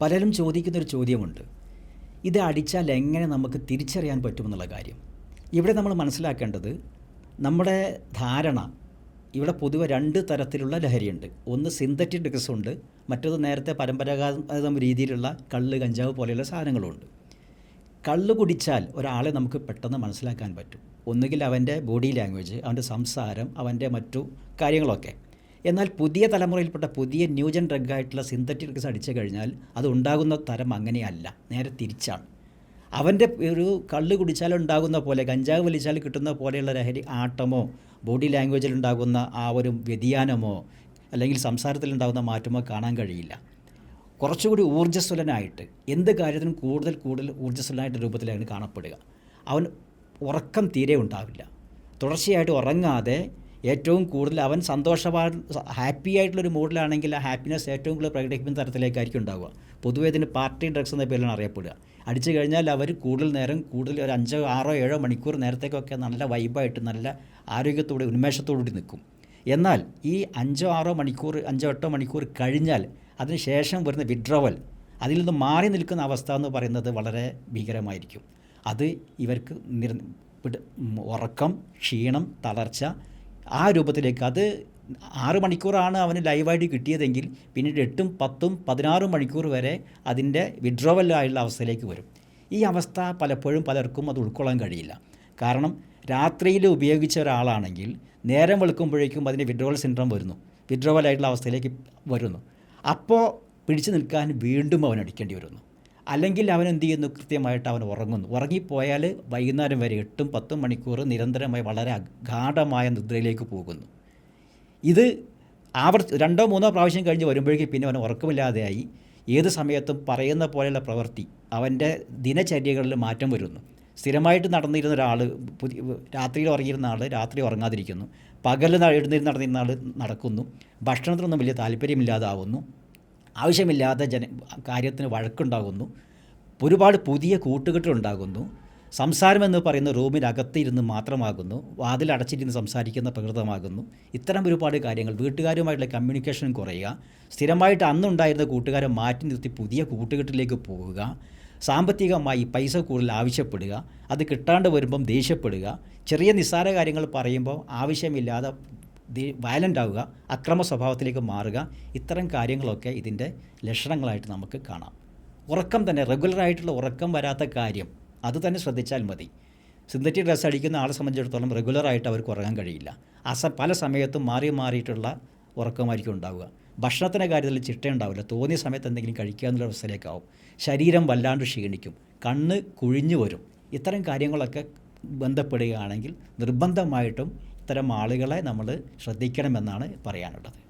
പലരും ചോദിക്കുന്നൊരു ചോദ്യമുണ്ട്. ഇത് അടിച്ചാൽ എങ്ങനെ നമുക്ക് തിരിച്ചറിയാൻ പറ്റുമെന്നുള്ള കാര്യം. ഇവിടെ നമ്മൾ മനസ്സിലാക്കേണ്ടത് നമ്മുടെ ധാരണ ഇവിടെ പൊതുവെ രണ്ട് തരത്തിലുള്ള ലഹരിയുണ്ട്. ഒന്ന് സിന്തറ്റിക് ഡ്രഗ്സ് ഉണ്ട് മറ്റൊന്ന് നേരത്തെ പരമ്പരാഗത രീതിയിലുള്ള കള്ള് കഞ്ചാവ് പോലെയുള്ള സാധനങ്ങളുണ്ട് കള്ള് കുടിച്ചാൽ ഒരാളെ നമുക്ക് പെട്ടെന്ന് മനസ്സിലാക്കാൻ പറ്റും. ഒന്നുകിൽ അവന്റെ ബോഡി ലാംഗ്വേജ് അവന്റെ സംസാരം അവന്റെ മറ്റു കാര്യങ്ങളൊക്കെ. എന്നാൽ പുതിയ തലമുറയിൽപ്പെട്ട പുതിയ ന്യൂജൻ ഡ്രഗായിട്ടുള്ള സിന്തറ്റിക് ഡ്രഗ്സ് അടിച്ചു കഴിഞ്ഞാൽ അത് ഉണ്ടാകുന്ന തരം അങ്ങനെയല്ല. നേരെ തിരിച്ചാണ്. അവന്റെ ഒരു കള്ള് കുടിച്ചാൽ ഉണ്ടാകുന്ന പോലെ കഞ്ചാവ് വലിച്ചാൽ കിട്ടുന്ന പോലെയുള്ള ലഹരി ആട്ടമോ ബോഡി ലാംഗ്വേജിൽ ഉണ്ടാകുന്ന ആ ഒരു വ്യതിയാനമോ അല്ലെങ്കിൽ സംസാരത്തിൽ ഉണ്ടാകുന്ന മാറ്റമോ കാണാൻ കഴിയില്ല. കുറച്ചുകൂടി ഊർജസ്വലനായിട്ട് എന്ത് കാര്യത്തിനും കൂടുതൽ കൂടുതൽ ഊർജസ്വലനായിട്ട് രൂപത്തിലാണ് കാണപ്പെടുക. അവൻ ഉറക്കം തീരെ ഉണ്ടാവില്ല. തുടർച്ചയായിട്ട് ഉറങ്ങാതെ ഏറ്റവും കൂടുതൽ അവൻ സന്തോഷവാ ഹാപ്പി ആയിട്ടുള്ളൊരു മൂഡിലാണെങ്കിൽ ആ ഹാപ്പിനെസ് ഏറ്റവും കൂടുതൽ പ്രകടിപ്പിക്കുന്ന തരത്തിലേക്കായിരിക്കും ഉണ്ടാവുക. പൊതുവേ ഇതിന് പാർട്ടി ഡ്രഗ്സ് എന്ന പേരിലാണ് അറിയപ്പെടുക. അടിച്ചു കഴിഞ്ഞാൽ അവർ കൂടുതൽ നേരം കൂടുതൽ ഒരു അഞ്ചോ ആറോ ഏഴോ മണിക്കൂർ നേരത്തേക്കൊക്കെ നല്ല വൈബായിട്ട് നല്ല ആരോഗ്യത്തോടെ ഉന്മേഷത്തോടുകൂടി നിൽക്കും. എന്നാൽ ഈ അഞ്ചോ ആറോ മണിക്കൂർ അഞ്ചോ എട്ടോ മണിക്കൂർ കഴിഞ്ഞാൽ അതിനുശേഷം വരുന്ന വിഡ്രോവൽ അതിൽ നിന്ന് മാറി നിൽക്കുന്ന അവസ്ഥ എന്ന് പറയുന്നത് വളരെ ഭീകരമായിരിക്കും. അത് ഇവർക്ക് നിർ ഉറക്കം ക്ഷീണം തളർച്ച ആ രൂപത്തിലേക്ക് അത് ആറ് മണിക്കൂറാണ് അവന് ലൈവായിട്ട് കിട്ടിയതെങ്കിൽ പിന്നീട് എട്ടും പത്തും പതിനാറും മണിക്കൂർ വരെ അതിന്റെ വിഡ്രോവലായുള്ള അവസ്ഥയിലേക്ക് വരും. ഈ അവസ്ഥ പലപ്പോഴും പലർക്കും അത് ഉൾക്കൊള്ളാൻ കഴിയില്ല. കാരണം രാത്രിയിൽ ഉപയോഗിച്ച ഒരാളാണെങ്കിൽ നേരം വെളുക്കുമ്പോഴേക്കും അതിന്റെ വിഡ്രോവൽ സിൻഡ്രം വരുന്നു. വിഡ്രോവലായിട്ടുള്ള അവസ്ഥയിലേക്ക് വരുന്നു. അപ്പോൾ പിടിച്ചു നിൽക്കാൻ വീണ്ടും അവൻ അടിക്കേണ്ടി വരുന്നു. അല്ലെങ്കിൽ അവൻ എന്ത് ചെയ്യുന്നു? കൃത്യമായിട്ട് അവൻ ഉറങ്ങുന്നു. ഉറങ്ങിപ്പോയാൽ വൈകുന്നേരം വരെ എട്ടും പത്തും മണിക്കൂർ നിരന്തരമായി വളരെ അഗാഠമായ നിദ്രയിലേക്ക് പോകുന്നു. ഇത് ആവർ രണ്ടോ മൂന്നോ പ്രാവശ്യം കഴിഞ്ഞ് വരുമ്പോഴേക്കും പിന്നെ അവൻ ഉറക്കമില്ലാതെയായി ഏത് സമയത്തും പറയുന്ന പോലെയുള്ള പ്രവൃത്തി അവന്റെ ദിനചര്യകളിൽ മാറ്റം വരുന്നു. സ്ഥിരമായിട്ട് നടന്നിരുന്ന ഒരാൾ പുതിയ രാത്രിയിൽ ഉറങ്ങിയിരുന്ന ആൾ രാത്രി ഉറങ്ങാതിരിക്കുന്നു. പകൽ എഴുന്നേറ്റ് നടന്നിരുന്ന ആൾ നടക്കുന്നു. ഭക്ഷണത്തിനൊന്നും വലിയ താല്പര്യമില്ലാതാവുന്നു. ആവശ്യമില്ലാത്ത ജന കാര്യത്തിന് വഴക്കുണ്ടാകുന്നു. ഒരുപാട് പുതിയ കൂട്ടുകെട്ടുണ്ടാകുന്നു സംസാരം എന്ന് പറയുന്ന റൂമിനകത്തിരുന്ന് മാത്രമാകുന്നു. വാതിലടച്ചിരുന്ന് സംസാരിക്കുന്ന പ്രകൃതമാകുന്നു. ഇത്തരം ഒരുപാട് കാര്യങ്ങൾ വീട്ടുകാരുമായിട്ടുള്ള കമ്മ്യൂണിക്കേഷൻ കുറയുക. സ്ഥിരമായിട്ട് അന്നുണ്ടായിരുന്ന കൂട്ടുകാരെ മാറ്റി നിർത്തി പുതിയ കൂട്ടുകെട്ടിലേക്ക് പോവുക സാമ്പത്തികമായി പൈസ കൂടുതൽ ആവശ്യപ്പെടുക. അത് കിട്ടാണ്ട് വരുമ്പം ദേഷ്യപ്പെടുക. ചെറിയ നിസ്സാര കാര്യങ്ങൾ പറയുമ്പോൾ ആവശ്യമില്ലാതെ വയലന്റ് ആവുക അക്രമ സ്വഭാവത്തിലേക്ക് മാറുക ഇത്തരം കാര്യങ്ങളൊക്കെ ഇതിന്റെ ലക്ഷണങ്ങളായിട്ട് നമുക്ക് കാണാം. ഉറക്കം തന്നെ റെഗുലറായിട്ടുള്ള ഉറക്കം വരാത്ത കാര്യം അത് തന്നെ ശ്രദ്ധിച്ചാൽ മതി. സിന്തറ്റിക് ഡ്രസ്സ് അടിക്കുന്ന ആളെ സംബന്ധിച്ചിടത്തോളം റെഗുലറായിട്ട് അവർക്ക് ഉറങ്ങാൻ കഴിയില്ല. അസ പല സമയത്തും മാറി മാറിയിട്ടുള്ള ഉറക്കമായിരിക്കും ഉണ്ടാവുക. ഭക്ഷണത്തിന്റെ കാര്യത്തിൽ ചിട്ടയുണ്ടാവില്ല തോന്നിയ സമയത്ത് എന്തെങ്കിലും കഴിക്കുക എന്നുള്ള അവസ്ഥയിലേക്കാവും. ശരീരം വല്ലാണ്ട് ക്ഷീണിക്കും. കണ്ണ് കുഴിഞ്ഞു വരും. ഇത്തരം കാര്യങ്ങളൊക്കെ ബന്ധപ്പെടുകയാണെങ്കിൽ നിർബന്ധമായിട്ടും ഇത്തരം ആളുകളെ നമ്മൾ ശ്രദ്ധിക്കണമെന്നാണ് പറയാനുള്ളത്.